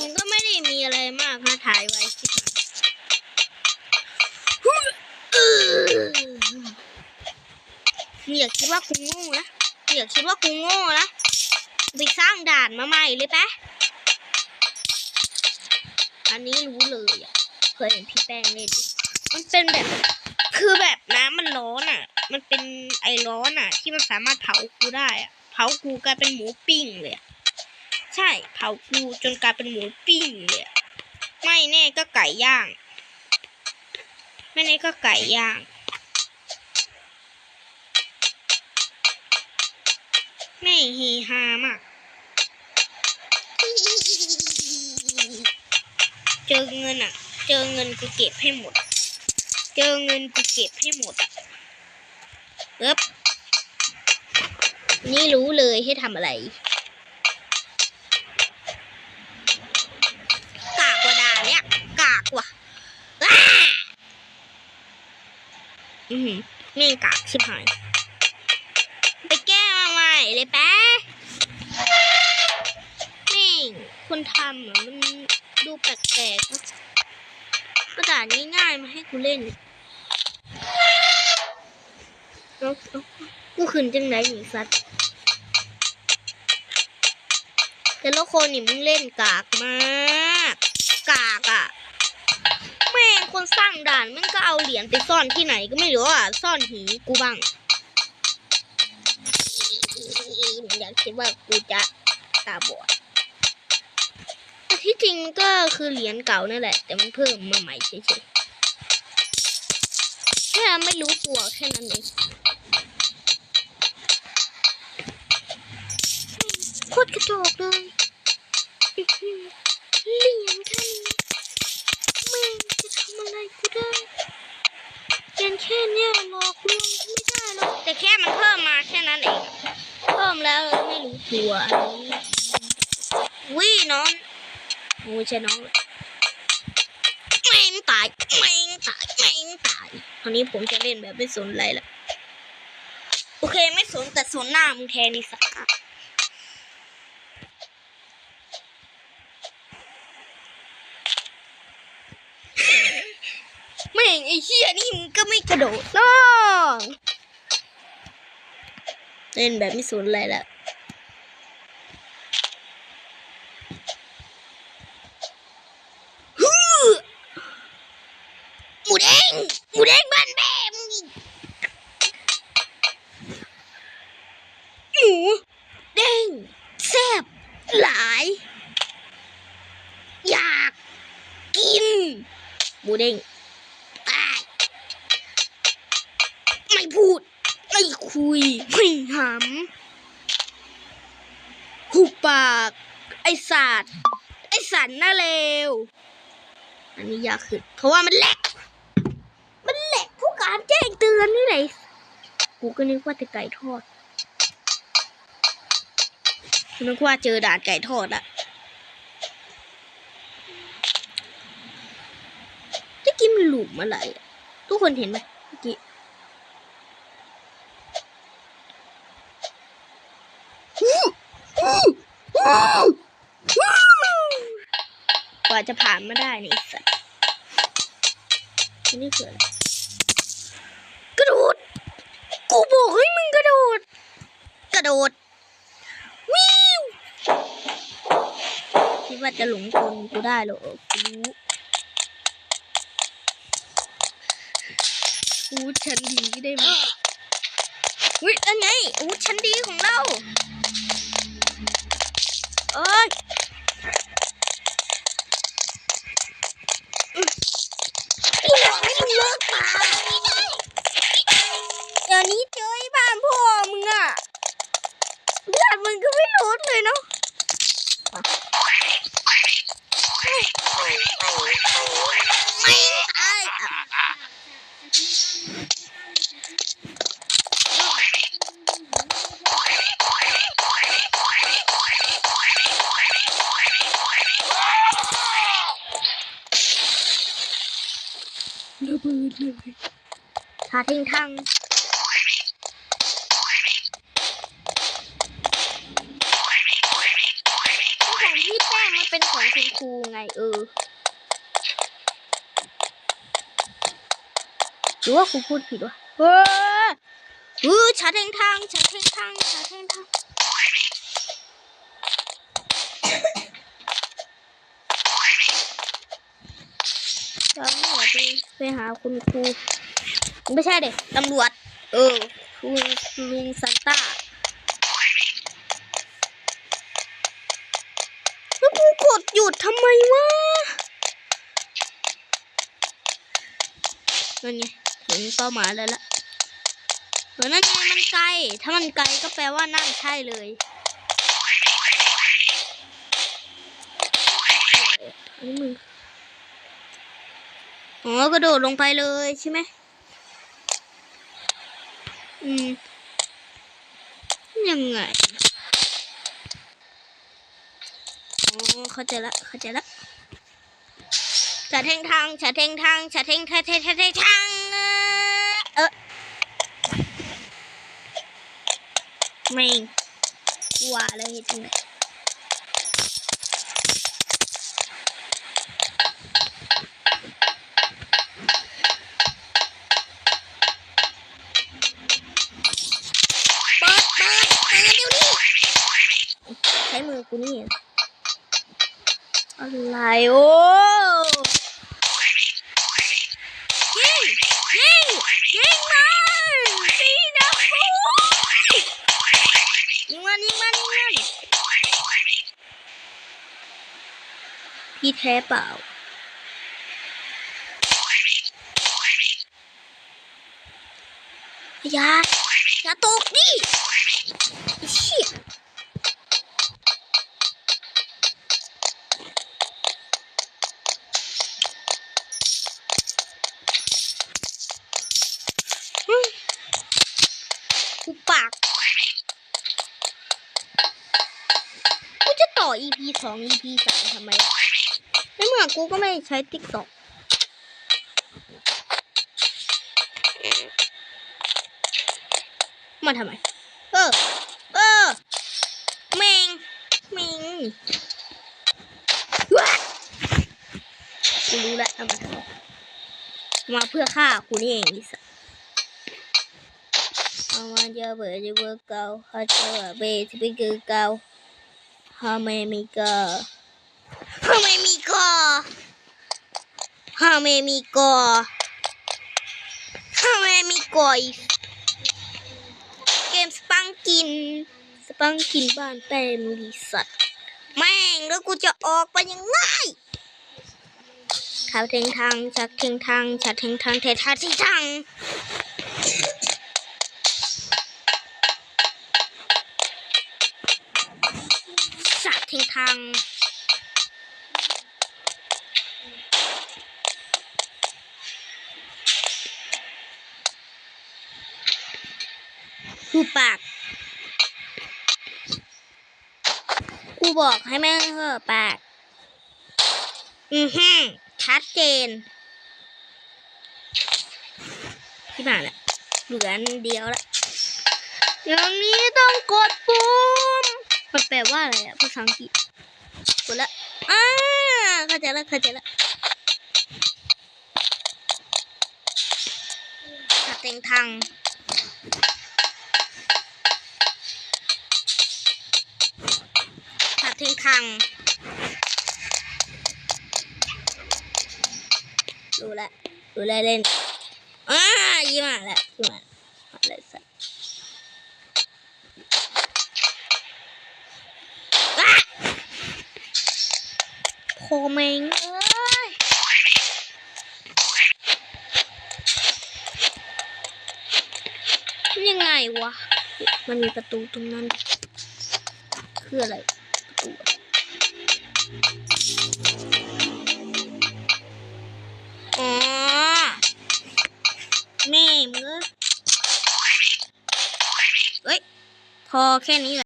มันก็ไม่ได้มีอะไรมากนะถ่ายไว้สิอย่าคิดว่ากูโง่นะอย่าคิดว่ากูโง่นะไปสร้างด่านมาใหม่เลยปะอันนี้รู้เลยอะ เคยเห็นพี่แป้งเล่นมันเป็นแบบ คือแบบน้ำมันร้อนอะ มันเป็นไอร้อนอะ ที่มันสามารถเผากูได้อะ เผากูกลายเป็นหมูปิ้งเลยอะ ใช่เผากูจนกลายเป็นหมูปิ้งเลยไม่แน่ก็ไก่ย่าง ไม่แน่ก็ไก่ย่างไม่เฮฮามาก เจอเงินอะ เจอเงินกูเก็บให้หมด เจอเงินกูเก็บให้หมดอะเอ๊บนี่รู้เลยให้ทำอะไร กากกว่าดาเนี่ย กากว่ะอ้า อือหือแม่งกากชิบหาย ไปแก้มาใหม่เลยแป๊ะแม่งคนทำอะมันดูแปลกๆกระดาษง่ายๆมาให้กูเล่นแล้วกูขึ้นจังไหนหนิสัตว์แต่ละคนนี่มึงเล่นกากมาก กากอะ ม่งคนสร้างด่านมันก็เอาเหรียญไปซ่อนที่ไหนก็ไม่รู้อะ ซ่อนหีกูบ้างอยากคิดว่ากูจะตาบอดแต่ที่จริงมันก็คือเหรียญเก่านั่นแหละ แต่มันเพิ่มมาใหม่เฉยๆแค่ไม่รู้ตัวแค่นั้นเองโคตรกระจอกเลยเหรียญแค่แม่งจะทำอะไร กูได้เหรียญแค่เนี้ยหลอกลวงไม่ได้หรอกแต่แค่มันเพิ่มมาแค่นั้นเอง เพิ่มแล้วไม่รู้ตัวอันนี้น้องโอ้ใช่น้องเลยแม่ตายแม่ตายแม่ตายคราวนี้ผมจะเล่นแบบไม่สนอะไรละโอเคไม่สนแต่สนหน้ามึงแทนนี่สักแม่งไอ้เหี้ยนี่มึง กระโดดน้องเล่นแบบไม่สนอะไรละฮึหมูแดงหมูแดงบ้านแม่มึงอีกหมูแดงแซ่บหลาย อยากกินหมูแดง คุยไม่หำหุบปาก ไอสัตว์ไอสันน่าเลวอันนี้ยากขึ้นเพราะว่ามันแหลก มันแหลกผู้การแจ้งเตือนนี่ไหนกูก็นึกว่าจะไก่ทอดกูนึกว่าเจอด่านไก่ทอดละตะกี้มันหลุมอะไร ทุกคนเห็นไหมเมื่อ กว่าจะผ่านมาได้นี่สัตว์นี่คืออะไรกระโดด กูบอกให้มึงกระโดด กระโดด วิวคิดว่าจะหลงกลกูได้เหรอกูรู้อูดชั้นดีได้ไหมวิอันไงอูดชั้นดีของเรา เระเบิดเลยทาทิ้งทังของพี่แป้งมาเป็นของคุณครูไงเออ หรือว่าครูพูดผิดวะเฮ้ยเออชาเทงทางชาเทงทางชาเทงทางตำรว ไปหาคุณครูไม่ใช่เด็กตำรวจ เออลุงลุงซันต้าแล้วกูกดหยุดทำไมวะนั่นไงถึงเป้าหมายแล้วละเหมือนั่นไงมันไกล ถ้ามันไกลก็แปลว่านั่นใช่เลยอันนี้มึง อ๋อกระโดดลงไปเลยใช่ไหม อืม ยังไงอ๋อเข้าใจละ เข้าใจละฉะเทงทางฉะเทงทางฉะเทงทางเทงทางเทงทางเออไม่งว่าเลยจริงเลยเปิดเปิดเปิดเดี๋ยวนี้ใช้มือ กูนี่อะไรโอ้ยิงยิงยิงมันสีดำยิงมันยิงมันยิงมันพี่แท้เปล่าอย่าอย่าตกดิไอ้เชี่ย EP สอง EP สามทำไมในเมื่อกูก็ไม่ใช้ติ๊กต็อกมาทำไม เออ เออแมงแมงว้ากูรู้แล้วมาทำไมมาเพื่อฆ่ากูนี่เองดิสัสเอามาเจอเบอร์จะเบอร์เก่าเขาเจอเบอร์ที่เป็นคือเก่า ทำไมมีก็ทำไมมีก็ทำไมมีก็ทำไมมีกอีกเกมสปังกิน สปังกินบ้านแปมดีสัตว์แม่งแล้วกูจะออกไปยังไงขาวเทงทางชักเทงทางชักเทงทางเททาที่ทาง ทิ้งทางกูปาก กูบอกให้แม่งเหอปาก อือฮึชัดเจนที่ผ่านละเหลือนเดียวละอย่างนี้ต้องกดปุ่ม มันแปลว่าอะไรอะภาษาอังกฤษกดละอ่าเข้าใจละเข้าใจละตัดเต็งทางตัดเต็งทางรู้ละรู้ละเล่นอ่ายี่มาละยี่มาอะไรสักอะ โพเมงเอ้ยยังไงวะ มันมีประตูตรงนั้น คืออะไร ประตูอะอ๋อแม่มึงเอ้ยเฮ้ย พอแค่นี้แหละ